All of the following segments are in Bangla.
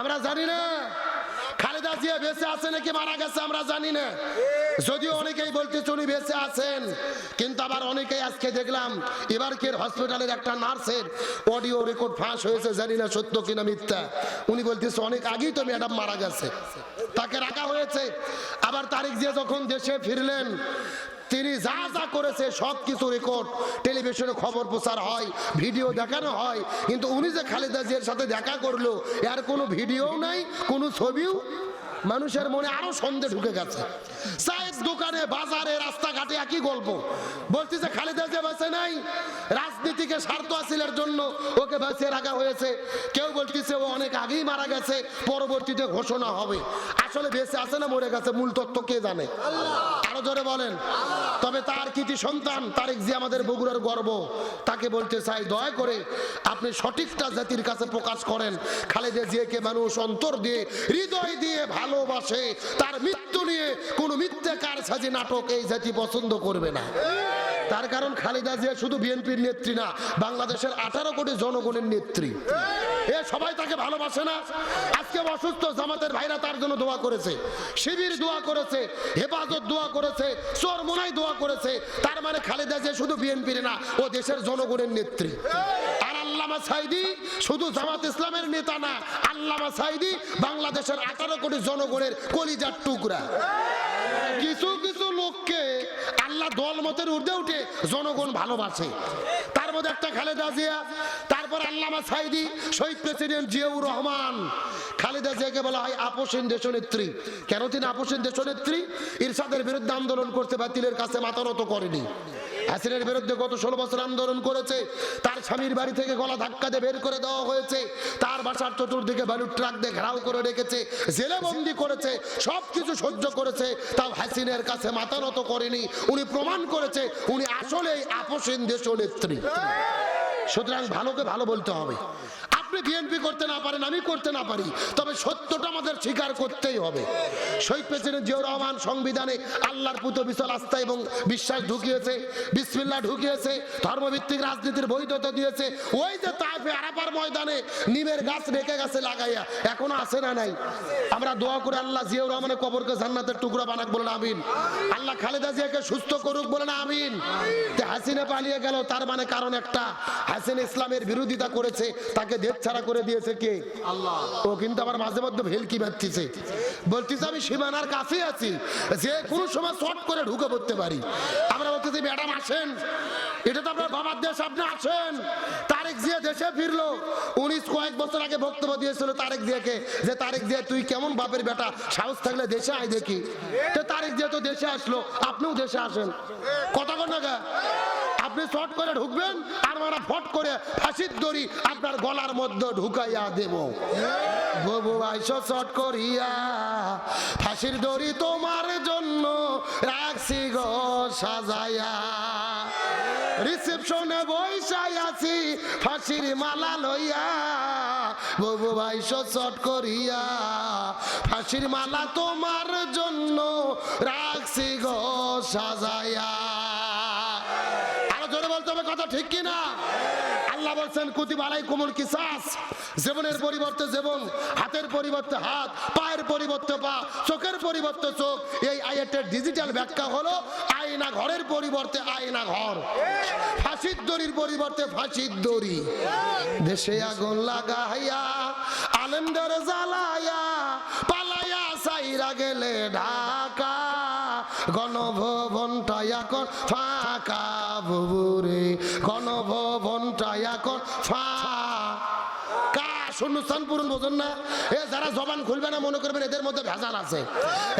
আমরা জানি না। খালেদা জিয়া বেঁচে আছে নাকি মারা গেছে আমরা জানি না। যদিও অনেকেই বলতেছে উনি বেঁচে আছেন, কিন্তু আবার অনেকেই আজকে দেখলাম এবার কের হসপিটালের একটা নার্সের অডিও রেকর্ড ফাঁস হয়েছে, জানি না সত্য কিনা মিথ্যা। উনি বলতেছে, অনেক আগেই তো ম্যাডাম মারা গেছে। তাকে রাখা হয়েছে। আবার তারিখ দিয়ে যখন দেশে ফিরলেন তিনি যা যা করেছে সব কিছু রেকর্ড টেলিভিশনে খবর প্রচার হয়, ভিডিও দেখানো হয়। কিন্তু উনি যে খালেদা জিয়ার সাথে দেখা করল, এর কোনো ভিডিও নাই, কোনো ছবিও মানুষের মনে আরও সন্দেহ ঢুকে গেছে। চায়ের দোকানে, বাজারে, রাস্তাঘাটে একই গল্প। বলছি যে খালেদা জিয়া বেঁচে নাই? রাজনীতিকে স্বার্থ হাসিলের জন্য ওকে বাঁচিয়ে রাখা হয়েছে। কেউ বলতেছে ও অনেক আগেই মারা গেছে, পরবর্তীতে ঘোষণা হবে। আসলে বেঁচে আছে না মরে গেছে মূল তত্ত্ব কে জানে? আরও জোরে বলেন। তবে তার কৃতি সন্তান তারেক জি আমাদের বগুড়ার গর্ব। তাকে বলতে চাই দয়া করে আপনি সঠিকটা জাতির কাছে প্রকাশ করেন। খালেদা জিয়াকে মানুষ অন্তর দিয়ে হৃদয় দিয়ে ভালোবাসে। তার মৃত্যু নিয়ে কোনো মিথ্যে কার সাজি নাটক এই জাতি পছন্দ করবে না। তার কারণ খালেদা জিয়া শুধু বিএনপির নেত্রী না, বাংলাদেশের আঠারো কোটি জনগণের নেত্রী। এ সবাই তাকে ভালোবাসে না। আজকে অসুস্থ জামাতের ভাইরা তার জন্য দোয়া করেছে। শিবির দোয়া করেছে, হেফাজত দোয়া করেছে, চোর চরমোনাই দোয়া করেছে। তার মানে খালেদা জিয়া শুধু বিএনপির না, ও দেশের জনগণের নেত্রী। আর আল্লামা সাইদি শুধু জামাত ইসলামের নেতা না, আল্লামা সাইদি বাংলাদেশের আঠারো কোটি জনগণের কলিজার টুকরা। কিছু কিছু লোককে আল্লাহ দল মতের ঊর্ধ্বে উঠে জনগণ ভালোবাসে। তার মধ্যে একটা খালেদা জিয়া, তারপর আল্লামা সাইদি, শহীদ প্রেসিডেন্ট জিয়াউর রহমান। খালেদা জিয়াকে বলা হয় আপোষীন দেশনেত্রী। কেন তিনি আপোষহীন দেশনেত্রী? ইরশাদের বিরুদ্ধে আন্দোলন করতে বাতিলের কাছে মাথা নত করেনি। হাসিনের বিরুদ্ধে গত ষোলো বছর আন্দোলন করেছে। তার স্বামীর বাড়ি থেকে গলা ধাক্কা দিয়ে বের করে দেওয়া হয়েছে। তার বাসার চতুর্দিকে বালুর ট্রাক দিয়ে ঘেরাও করে রেখেছে। জেলেবন্দি করেছে সব কিছু সহ্য করেছে। তাও হাসিনের কাছে মাথা নত করেনি। উনি প্রমাণ করেছে, উনি আসলেই আপোষহীন দেশ নেত্রী সুতরাং ভালোকে ভালো বলতে হবে। আপনি বিএনপি করতে না পারেন, আমি করতে না পারি। তবে সত্যটা আমাদের স্বীকার করতেই হবে। শহীদ প্রেসিডেন্ট জিয়াউর রহমান সংবিধানে আল্লাহর পুত বিশাল আস্থা এবং বিশ্বাস ঢুকিয়েছে বিসমিল্লা ঢুকিয়েছে, ধর্মভিত্তিক রাজনীতির বৈধতা দিয়েছে। ওই যে তাইফে আরাপার ময়দানে নিমের গাছ রেখে গেছে লাগাইয়া, এখনও আছে না নাই? আমরা দোয়া করে আল্লাহ জিয়াউর রহমানের কবরকে জান্নাতের টুকরা বানাক, বলেন আমিন। আল্লাহ খালেদা জিয়াকে সুস্থ করুক, বলেন আমিন। তে হাসিনা পালিয়ে গেল, তার মানে কারণ একটা। হাসিন ইসলামের বিরোধিতা করেছে, তাকে দেশ ছাড়া করে দিয়েছে কে? ও কিন্তু আবার মাঝে মধ্যে ভেলকি বাঁধতেছে বলতেছে, আমি সীমানার কাছে আছি। যে কোনো সময় শর্ট করে ঢুকে পড়তে পারি। আমরা বলতেছি, ম্যাডাম, আসেন। এটা তো আপনার বাবার দেশ, আপনি আসেন। তারেক জিয়া দেশে ফিরলো। উনিশ কয়েক বছর আগে বক্তব্য দিয়েছিল তারেক জিয়াকে, যে তারেক জিয়া, তুই কেমন বাপের বেটা? সাহস থাকলে দেশে আয় দেখি। তো তারেক জিয়া তো দেশে আসলো, আপনিও দেশে আসেন। কথা কন না? আপনি শর্ট করে ঢুকবেন, আর আমরা ফট করে ফাঁসির দড়ি আপনার গলার মধ্যে ঢুকাইয়া দেব। ববু, আইসো শর্ট করিয়া। ফাঁসির দড়ি তোমার জন্য রাখছি গো, সাজাইয়া। রিসেপশনে বৈশাই আছি, ফাঁসির মালা লইয়া। ববু ভাই শট করিয়া। ফাঁসির মালা তোমার জন্য রাখছি গো, সাজাইয়া। কথা ঠিক কি না আল্লাহ বলছেন, কুতিব আলাইকুমুল কিসাস। জীবনের পরিবর্তে জীবন, হাতের পরিবর্তে হাত, পায়ের পরিবর্তে পা, চোখের পরিবর্তে চোখ। এই আয়াতের ডিজিটাল ব্যাখ্যা হলো আয়না ঘরের পরিবর্তে আয়না ঘর। ফাঁসির দড়ির পরিবর্তে ফাঁসির দড়ি। দেশে আগুন লাগাইয়া, আনন্দের জ্বালাইয়া, পালাইয়া সাইরা গেলে ঢাকা। গণভবনটা এখন বুবুরে গণভবনটা এখন ফাঁকা শূন্যস্থান পূরণ বোঝেন না? এ যারা জবান খুলবে না, মনে করবেন এদের মধ্যে ভেজাল আছে।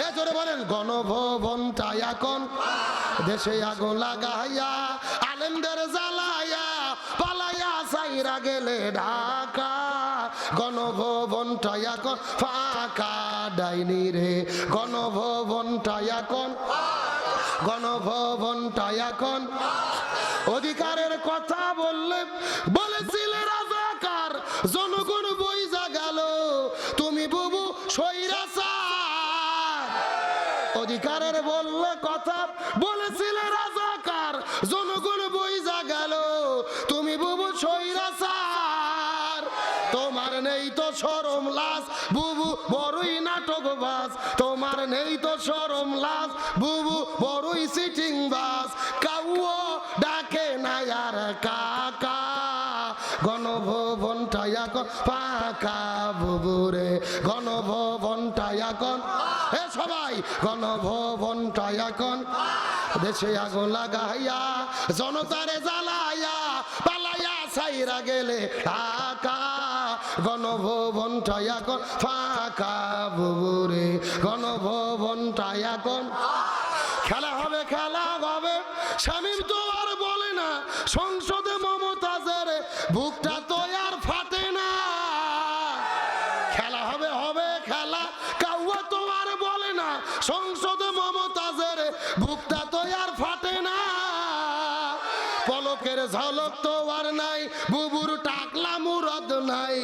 এ জোরে বলেন, গণভবনটা দেশে আগুন লাগাইয়া জ্বালাইয়া, পালাইয়া সাইরা গেলে ঢাকা। গণভবনটা এখন ফাঁকা, ডাইনি রে। গণভবনটা এখন গণভবনটা এখন অধিকারের কথা বললে, বলেছিলে রাজাকার, জনগণ বইজা গেল, তুমি বুবু সৈরাচার অধিকারের বললে কথা, বলেছিলে রাজাকার, জনগণ বইজা গেল, তুমি বুবু সৈরাচার তোমার নেই তো সরম লাজ বুবু বড়ই নাটক বাস তোমার নেই তো সরম লাজ বুবু বড়ই সিটিং বাস পাকা বুবুরে, গণভবনটা এখন। এ সবাই, গণভবনটা এখন। দেশে আগুন লাগাইয়া, জনতারে জ্বালাইয়া, পালাইয়া সাইরা গেলে ঢাকা। গণভবনটা এখন ফাঁকা বুবুরে, গণভবনটা এখন। খেলা হবে খেলা হবে, স্বামীর তো আর বলে না, সংসদে মমতাজের বুকটা ঝলক তো নাই, বুবুর টাকলা মুরদ নাই।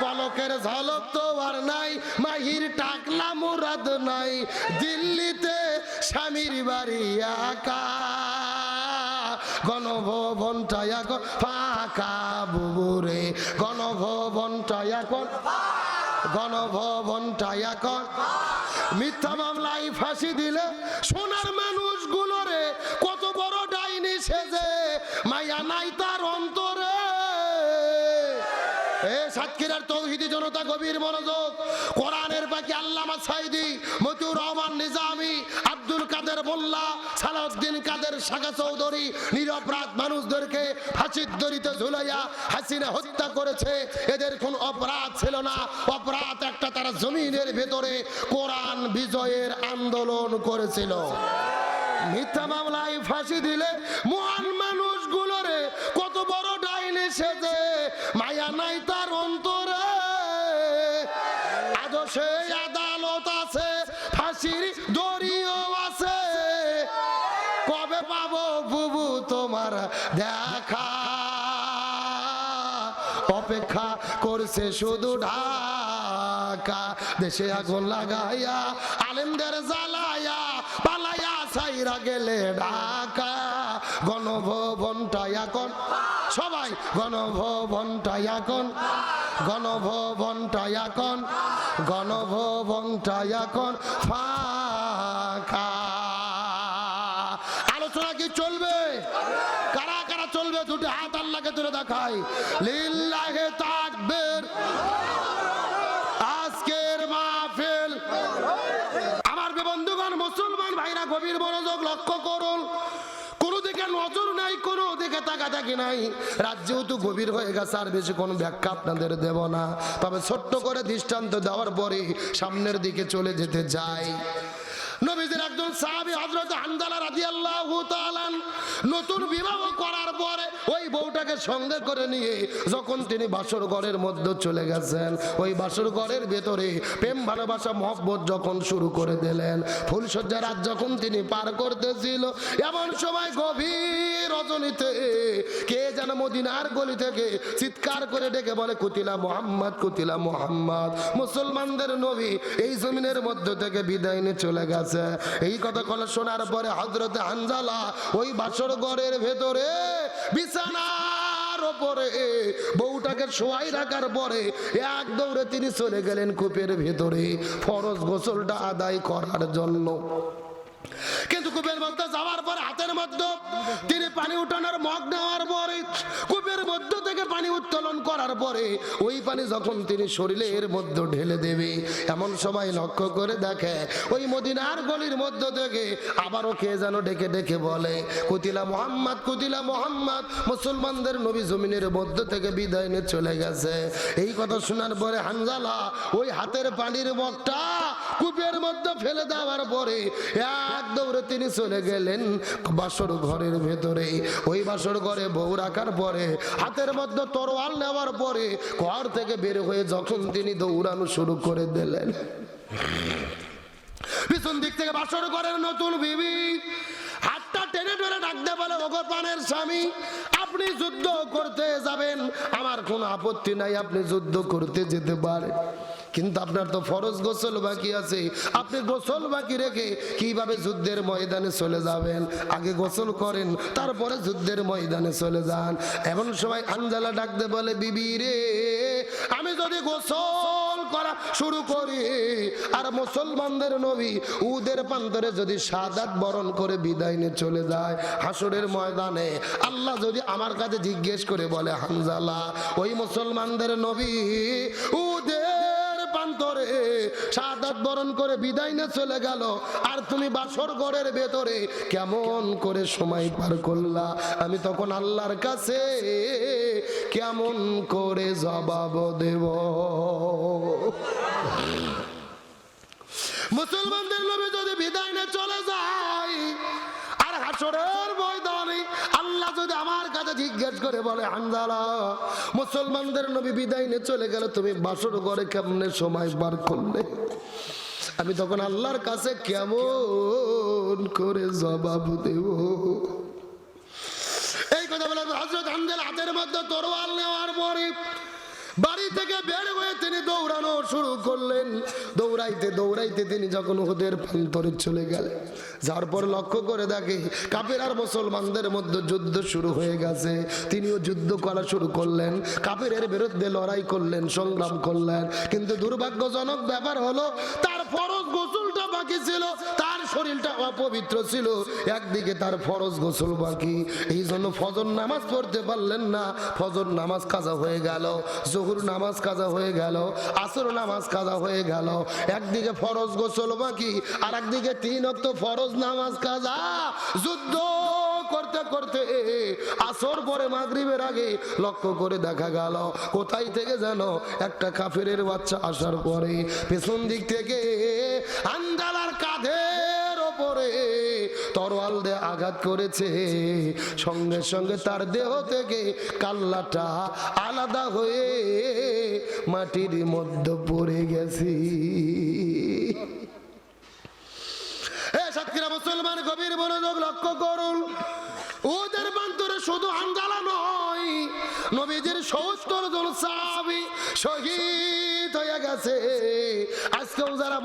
পলকের ঝলক তো নাই, মাহির টাকলা মুরদ নাই। দিল্লিতে স্বামীর বাড়ি আকা গণভবনটা এখন ফাঁকা, বুবুরে গণভবনটা এখন গণভবনটা এখন মিথ্যা মামলায় ফাঁসি দিলে সোনার মানুষগুলোরে কত বড় ডাইনি সেজে মায়া নাই তার অন্তরে। রহমান নিজামি আব্দুল কাদের কাদের চৌধুরী নিরপরাধ ঝুলাইয়া হত্যা করেছে। এদের কোন অপরাধ ছিল না। অপরাধ একটা তারা জমিনের ভেতরে কোরআন বিজয়ের আন্দোলন করেছিল। মিথ্যা মামলায় ফাঁসি দিলে মহান মানুষগুলোরে কত বড় ডাইনি সেজে মায়া নাই তার অন্তরে। সেই আদালত আছে, ফাঁসির দড়িও আছে। কবে পাবো বুবু তোমার দেখা? অপেক্ষা করছে শুধু ঢাকা। দেশে আগুন লাগাইয়া, আলেমদের জ্বালাইয়া, পালাইয়া সাইরা গেলে ঢাকা। গণভবনটা এখন। সবাই, গণভবনটা এখন। গণভবনটা এখন। গণভবনটা এখন। ফাঁকা। আলোচনা কি চলবে? কারা কারা চলবে? দুটি হাত আল্লাহকে তুলে দেখাই। লিল্লাহে তাকবীর। আজকের মাহফিল। আমার বন্ধুগণ, মুসলমান ভাইরা, গভীর মনোযোগ লক্ষ্য করুন। দিকে নজর নাই? কোনো দিকে তাকাতাকি নাই। রাত যেহেতু গভীর হয়ে গেছে, আর বেশি কোনো ব্যাখ্যা আপনাদের দেব না। তবে ছোট্ট করে দৃষ্টান্ত দেওয়ার পরে সামনের দিকে চলে যেতে যাই নবীদের একজন সাহাবী হযরত হানজালা রাদিয়াল্লাহু তাআলা নতুন বিবাহ করার পরে ওই বউটাকে সঙ্গে করে নিয়ে যখন তিনি বাসর ঘরের মধ্যে চলে গেছেন, ওই বাসর ঘরের ভেতরে প্রেম, ভালোবাসা, মহব্বত যখন শুরু করে দিলেন ফুলসজ্জা রাত যখন তিনি পার করতেছিল, এমন সময় গভীর রজনীতে কে যেন মদিনার গলি থেকে চিৎকার করে ডেকে বলে, কুতিলা মোহাম্মদ কুতিলা মোহাম্মদ। মুসলমানদের নবী এই জমিনের মধ্য থেকে বিদায় নিয়ে চলে গেছে এই কথা কলে শোনার পরে হজরতে হানজালা ওই বাসর ঘরের ভেতরে বিছানা ওপরে বউটাকে শোয়াই রাখার পরে এক দৌড়ে তিনি চলে গেলেন কূপের ভেতরে। ফরজ গোসলটা আদায় করার জন্য। কিন্তু কূপের মধ্যে যাওয়ার পর হাতের মধ্যে তিনি পানি উঠানোর মগ নেওয়ার পরে কূপের মধ্য থেকে পানি উত্তোলন করার পরে, ওই পানি যখন তিনি শরীরের মধ্যে ঢেলে দেবে, এমন সময় লক্ষ্য করে দেখে, ওই মদিনার গলির মধ্য থেকে আবারও কে যেন ডেকে ডেকে বলে, কুতিলা মোহাম্মদ কুতিলা মোহাম্মদ, মুসলমানদের নবী জমিনের মধ্য থেকে বিদায় নিয়ে চলে গেছে। এই কথা শোনার পরে হানজালা ওই হাতের পানির মগটা কূপের মধ্যে ফেলে দেওয়ার পরে এক দৌড়ে তিনি চলে গেলেন বাসর ঘরের ভেতরে। ওই বাসর ঘরে বউ রাখার পরে, হাতের মধ্যে তরোয়াল নেওয়ার পরে ঘর থেকে বের হয়ে যখন তিনি দৌড়ানো শুরু করে দিলেন। পিছন দিক থেকে বাসর ঘরের নতুন বিবি হাতটা টেনে টেনে ডাকতে বলে, ওগো স্বামী, আপনি যুদ্ধ করতে যাবেন। আমার কোনো আপত্তি নাই, আপনি যুদ্ধ করতে যেতে পারেন। কিন্তু আপনার তো ফরজ গোসল বাকি আছে। আপনি গোসল বাকি রেখে কীভাবে যুদ্ধের ময়দানে চলে যাবেন? আগে গোসল করেন, তারপরে যুদ্ধের ময়দানে চলে যান। এমন সময় আঞ্জালা ডাকতে বলে, বিবি রে, আমি যদি গোসল করা শুরু করি, আর মুসলমানদের নবী উদের প্রান্তরে যদি সাদাত বরণ করে বিদায় নিয়ে চলে যায় হাসরের ময়দানে, আল্লাহ যদি আমার কাছে জিজ্ঞেস করে বলে হামজালা ওই মুসলমানদের নবী উদের সাদাত বরণ করে বিদায় নিয়ে চলে গেল। আর তুমি বাসর ঘরের ভেতরে কেমন করে সময় পার করলা? আমি তখন আল্লাহর কাছে কেমন করে জবাব দেব? মুসলমানদের লোভে যদি বিদায় নিয়ে চলে যায় হাসরের ময়দানে আল্লাহ যদি আমার কাছে জিজ্ঞেস করে বলে হানজালা মুসলমানদের নবী বিদায় নিয়ে চলে গেল তুমি বাসর ঘরে কেমনে সময় বার করলে? আমি তখন আল্লাহর কাছে কেমন করে জবাব দেব? এই কথা বলে হজরত হামদের হাতের মধ্যে তরোয়াল নেওয়ার পরে বাড়ি থেকে বের হয়ে তিনি দৌড়ানো শুরু করলেন। দৌড়াইতে দৌড়াইতে তিনি যখন ওদের প্রান্তরে চলে গেলেন যার পর লক্ষ্য করে দেখে কাপের আর মুসলমানদের মধ্যে যুদ্ধ শুরু হয়ে গেছে। তিনিও যুদ্ধ করা শুরু করলেন কাপের বিরুদ্ধে লড়াই করলেন, সংগ্রাম করলেন। কিন্তু দুর্ভাগ্যজনক ব্যাপার হলো, তার ফরজ গোসলটা বাকি ছিল, তার শরীরটা অপবিত্র ছিল। একদিকে তার ফরজ গোসল বাকি, এই জন্য ফজর নামাজ পড়তে পারলেন না, ফজর নামাজ কাজা হয়ে গেল, জহুর নামাজ কাজা হয়ে গেল, আসর নামাজ কাজা হয়ে গেল। একদিকে ফরজ গোসল বাকি আর একদিকে তিন অক্ত ফরজ নামাজ কাজা। যুদ্ধ করতে করতে আসর পরে মাগরিবের আগে লক্ষ্য করে দেখা গেল, কোথায় থেকে যেন একটা কাফের বাচ্চা আসার পরে পেছন দিক থেকে আন্দালার কাঁধের ওপরে তরোয়াল দিয়ে আঘাত করেছে। সঙ্গে সঙ্গে তার দেহ থেকে কাল্লাটা আলাদা হয়ে মাটির মধ্যে পড়ে গেছি। সাতক্ষীরা মুসলমান মনোযোগ লক্ষ্য করুন। ওদের প্রান্তরে শুধু আন্দালা নয়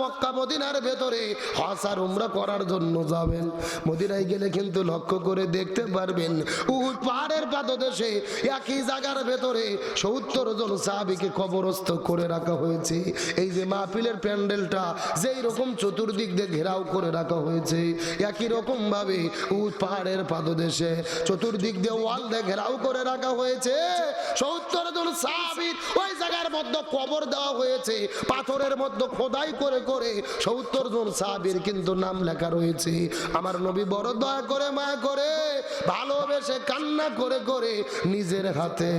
মক্কা, মদিনার ভেতরে হসার উমরা করার জন্য যাবেন। মদিনায় গেলে কিন্তু লক্ষ্য করে দেখতে পারবেন, উহুদ পাহাড়ের পাদদেশে একই জায়গার ভেতরে সত্তর জন সাহাবিকে কবরস্থ করে রাখা হয়েছে। এই যে মাহফিলের প্যান্ডেলটা, যেই রকম চতুর্দিক দিয়ে ঘেরাও করে রাখা হয়েছে, একই রকম ভাবে উহুদ পাহাড়ের পাদদেশে চতুর্দিক দিয়ে ওয়াল দিয়ে ঘেরাও করে রাখা হয়েছে। সত্তর জন সাহাবির ওই জায়গার মধ্যে কবর দেওয়া হয়েছে, পাথরের মধ্যে খোদাই করে করে সত্তর জন সাহাবির কিন্তু নাম লেখা রয়েছে। আমার নবী বড় দয়া করে মায়া করে, ভালোবেসে কান্না করে করে নিজের হাতে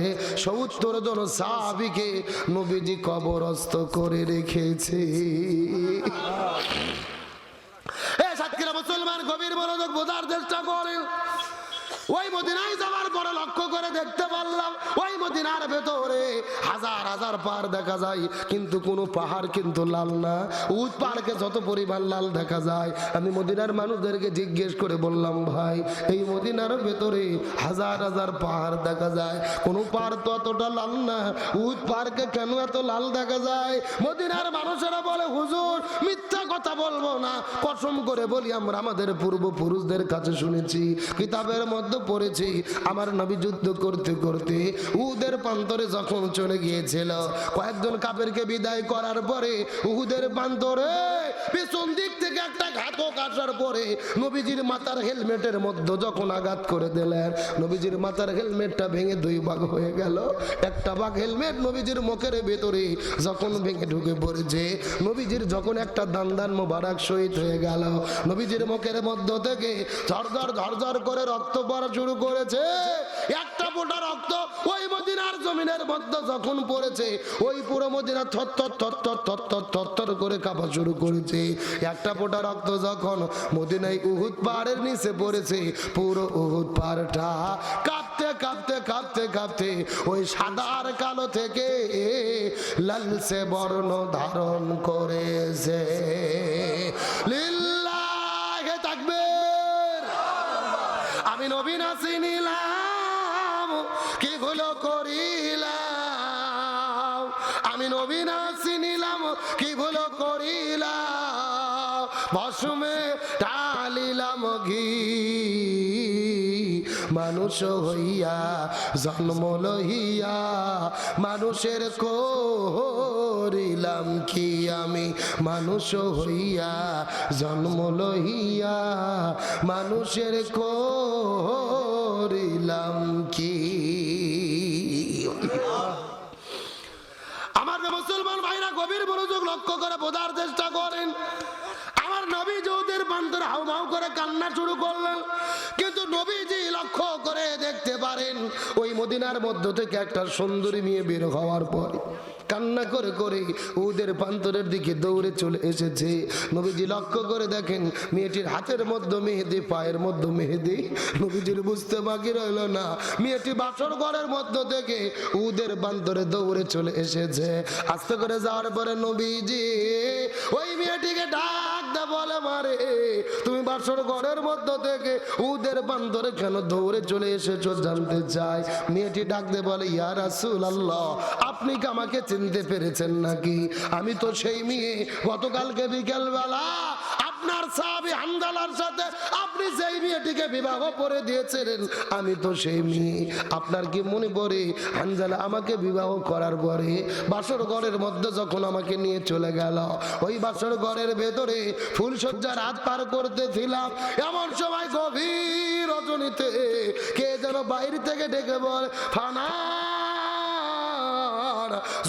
সত্তর জন সাহাবিকে নবীজি কবরস্থ করে রেখেছে। এ সাতক্ষীরা মুসলমান গভীর মনোযোগ বোঝার চেষ্টা করেন ওই মদিনায় যাওয়ার পরে লক্ষ্য করে দেখতে পারলাম, ওই মদিনার ভেতরে হাজার হাজার পাহাড় দেখা যায়, কিন্তু কোনো পাহাড় কিন্তু লাল না। উদ পাহাড়কে যত পরিমাণ লাল দেখা যায়, আমি মদিনার মানুষদেরকে জিজ্ঞেস করে বললাম, ভাই, এই মদিনার ভেতরে হাজার হাজার পাহাড় দেখা যায়, কোনো পাহাড় তো অতটা লাল না উদ পাহাড়কে কেন এত লাল দেখা যায়? মদিনার মানুষেরা বলে, হুজুর, মিথ্যা কথা বলব না। কসম করে বলি, আমরা আমাদের পূর্বপুরুষদের কাছে শুনেছি, কিতাবের মধ্যে পড়েছি। আমার নবী যুদ্ধ করতে করতে উহুদের প্রান্তরে যখন চলে গিয়েছিল, কয়েকজন কাপেরকে বিদায় করার পরে উহুদের প্রান্তরে পেছন দিক থেকে একটা ঘাতক আসার পরে নবীজির মাথার হেলমেটের মধ্যে যখন আঘাত করে দিলেন, নবীজির মাথার হেলমেটটা ভেঙে দুই ভাগ হয়ে গেল। একটা ভাগ হেলমেট নবীজির মুখের ভেতরে যখন ভেঙে ঢুকে পড়েছে, নবীজির যখন একটা দান দান মোবারক শহীদ হয়ে গেল, নবীজির মুখের মধ্য থেকে ঝরঝর ঝরঝর করে রক্ত পড়া শুরু করেছে। একটা ফোঁটা রক্ত ওই মদিনার জমিনের মধ্যে যখন পড়েছে, ওই পুরো মদিনা থর থর থর থর থর থর করে কাঁপা শুরু করেছে। একটা ফোঁটা রক্ত যখন মদিনায় উহুদ পাহাড়ের নিচে পড়েছে, পুরো উহুদ পাহাড়টা কাঁপতে কাঁপতে কাঁপতে কাঁপতে ওই সাদা আর কালো থেকে লালসে বর্ণ ধারণ করেছে। লিল্লাহে তাকবীর। আমি নবীন চিনিলাম কি গুলো করিলাম? আমি নবীন চিনিলাম কি গুলো করিলাম? ভসুমে ঢালিলাম ঘি। মানুষ হইয়া জন্ম লহিয়া মানুষের করিলাম কি আমি? মানুষ হইয়া জন্ম লহিয়া মানুষের করিলাম কি? আমার মুসলমান ভাইরা গভীর মনোযোগ লক্ষ্য করে বোঝার চেষ্টা করেন নবী যৌদের বান্দর হাউমাউ করে কান্না শুরু করলেন। কিন্তু নবীজি লক্ষ্য করে দেখতে পারেন, ওই মদিনার মধ্য থেকে একটা সুন্দরী মেয়ে বের হওয়ার পর কান্না করে করে ওদের প্রান্তরের দিকে দৌড়ে চলে এসেছে। নবীজি লক্ষ্য করে দেখেন মেয়েটির হাতের মধ্যে মেহেদি, পায়ের মধ্যে মেহেদি। নবীজির বুঝতে বাকি রইল না। মেয়েটি বাসর ঘরের মধ্য থেকে উদের বান্তরে দৌড়ে চলে এসেছে। আস্তে করে যাওয়ার পরে নবীজি ওই মেয়েটিকে ডাক দে বলে, মারে, তুমি বাসর ঘরের মধ্য থেকে উদের বান্তরে কেন দৌড়ে চলে এসেছ জানতে চাই? মেয়েটি ডাক দে বলে ইয়ার রাসূল আল্লাহ আপনি কি আমাকে চিনতে পেরেছেন নাকি? আমি তো সেই মেয়ে। গতকালকে বিকেল বেলা আপনার সাহাবি সাথে আপনি মেয়েটিকে বিবাহ করে দিয়েছিলেন, আমি তো সেই মেয়ে। আপনার কি মনে পড়ে হানজালা আমাকে বিবাহ করার পরে বাসর ঘরের মধ্যে যখন আমাকে নিয়ে চলে গেল, ওই বাসর ঘরের ভেতরে ফুলসজ্জার রাত পার করতেছিলাম। এমন সময় গভীর রজনীতে কে যেন বাইরে থেকে ডেকে বল, ফানা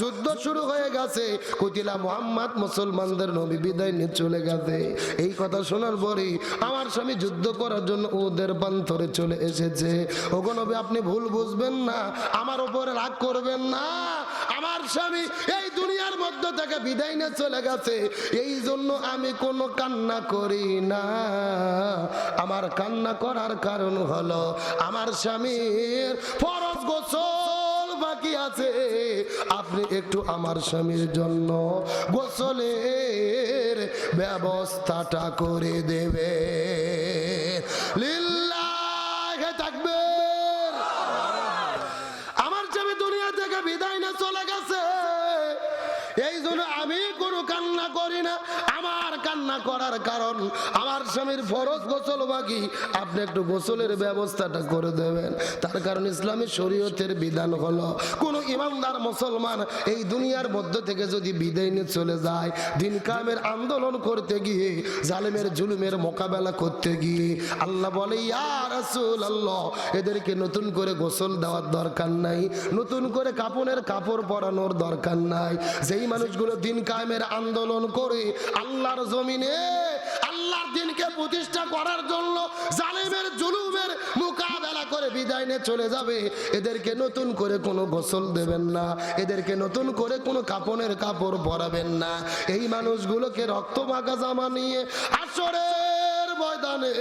যুদ্ধ শুরু হয়ে গেছে। কুতিলা মোহাম্মদ মুসলমানদের নবী বিদায় নিয়ে চলে গেছে। এই কথা শোনার পরে আমার স্বামী যুদ্ধ করার জন্য ওদের বান্তরে চলে এসেছে। ওগো নবী, আপনি ভুল বুঝবেন না। আমার উপরে রাগ করবেন না। আমার স্বামী এই দুনিয়ার মধ্য থেকে বিদায় নিয়ে চলে গেছে। এই জন্য আমি কোনো কান্না করি না। আমার কান্না করার কারণ হলো আমার স্বামীর ফরজ গোসল। বাকি আছে। আপনি একটু আমার স্বামীর জন্য গোসলের ব্যবস্থাটা করে দেবে করার কারণ আমার স্বামীর ফরজ গোসল বাকি। আপনি একটু গোসলের ব্যবস্থাটা করে দেবেন। তার কারণ ইসলামী শরীয়তের বিধান হলো, কোন ইমানদার মুসলমান এই দুনিয়ার মধ্য থেকে যদি বিদায় নিয়ে চলে যায়, দিন কামের আন্দোলন করতে গিয়ে, জালেমের জুলুমের মোকাবেলা করতে গিয়ে, আল্লাহ বলে, ইয়া রাসূল এদেরকে নতুন করে গোসল দেওয়ার দরকার নাই, নতুন করে কাপড়ের কাপড় পরানোর দরকার নাই। যেই মানুষগুলো দিন কায়েমের আন্দোলন করে, আল্লাহর জমিনে আল্লাহর দিনকে প্রতিষ্ঠা করার জন্য জালেমের জুলুমের মোকাবেলা করে বিদায় নিয়ে চলে যাবে। এদেরকে নতুন করে কোনো গোসল দেবেন না। এদেরকে নতুন করে কোনো কাপনের কাপড় পরাবেন না। এই মানুষগুলোকে রক্ত মাখা জামা নিয়ে আসরের ময়দানে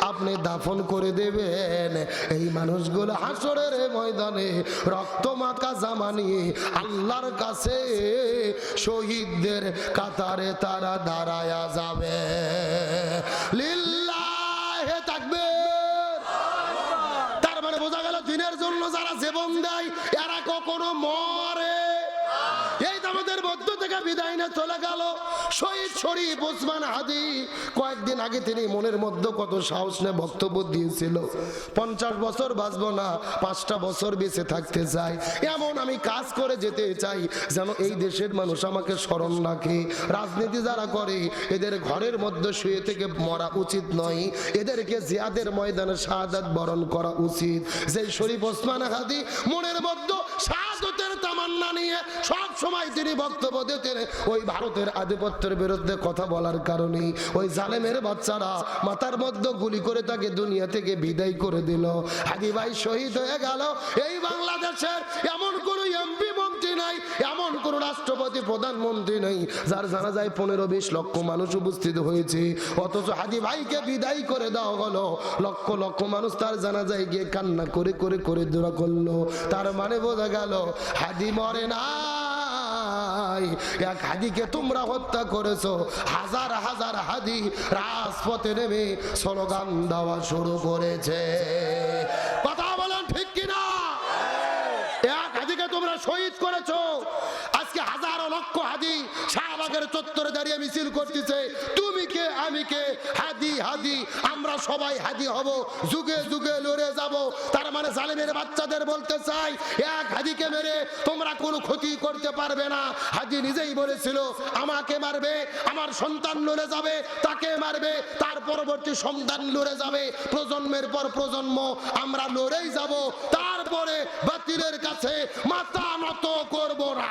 আপনি দাফন করে দেবেন। এই মানুষগুলো হাসরের ময়দানে রক্ত মাখা জামা আল্লাহর কাছে, শহীদদের কাতারে তারা দাঁড়ায়া যাবে। লিল্লাহে তাকবীর। তার মানে বোঝা গেল দিনের জন্য যারা জীবন দেয়, এরা কখনো মরে। আমাদের মধ্য থেকে বিদায় না চলে গেল। শহীদ শরীফ ওসমান হাদি, কয়েকদিন আগে তিনি মনের মধ্যে কত সাহস নিয়ে বক্তব্য দিয়েছিল। পঞ্চাশ বছর বাঁচবো না, পাঁচটা বছর বেঁচে থাকতে চাই। এমন আমি কাজ করে যেতে চাই, যেন এই দেশের মানুষ আমাকে স্মরণ রাখে। রাজনীতি যারা করে, এদের ঘরের মধ্যে শুয়ে থেকে মরা উচিত নয়। এদেরকে জিয়াদের ময়দানে শাহাদাত বরণ করা উচিত। যে শরীফ ওসমান হাদি মনের মধ্যে তামান্না নিয়ে সব সময় তিনি বক্তব্য দিতেন। ওই ভারতের আধিপত্যের বিরুদ্ধে কথা বলার কারণে ওই জালেমের বাচ্চারা মাথার মধ্যে গুলি করে তাকে দুনিয়া থেকে বিদায় করে দিল। হাদি ভাই শহীদ হয়ে গেল। এই বাংলাদেশের এমন কোন এমপি নাই, এমন কোন রাষ্ট্রপতি, প্রধানমন্ত্রী নেই, যার জানা যায় পনেরো বিশ লক্ষ মানুষ উপস্থিত হয়েছে। অথচ হাদি ভাইকে বিদায় করে দেওয়া হলো। লক্ষ লক্ষ মানুষ তার জানা যায় গিয়ে কান্না করে করে করে দোয়া করল। তার মানে বোঝা গেল হাদি মরে নাই। এক হাদিকে তোমরা হত্যা করেছ। হাজার হাজার হাদি রাজপথে নেমে স্লোগান দেওয়া শুরু করেছে কথা বলেন ঠিক কিনা এক হাদিকে তোমরা শহীদ করেছ আজকে হাজারো লক্ষ হাদি শাহবাগের চত্বরে দাঁড়িয়ে মিছিল করতেছে। তুমি কে, আমি কে? হাদি হাদি, আমরা সবাই হাদি হব। যুগে যুগে লড়ে যাব। তার মানে জালিমের বাচ্চাদের বলতে চাই, এক হাদিকে মেরে তোমরা কোনো ক্ষতি করতে পারবে না। হাদি নিজেই বলেছিল, আমাকে মারবে, আমার সন্তান লড়ে যাবে, তাকে মারবে, তার পরবর্তী সন্তান লড়ে যাবে। প্রজন্মের পর প্রজন্ম, আমরা লড়েই যাব, তারপরে বাতিলের কাছে মাথা নত করব না।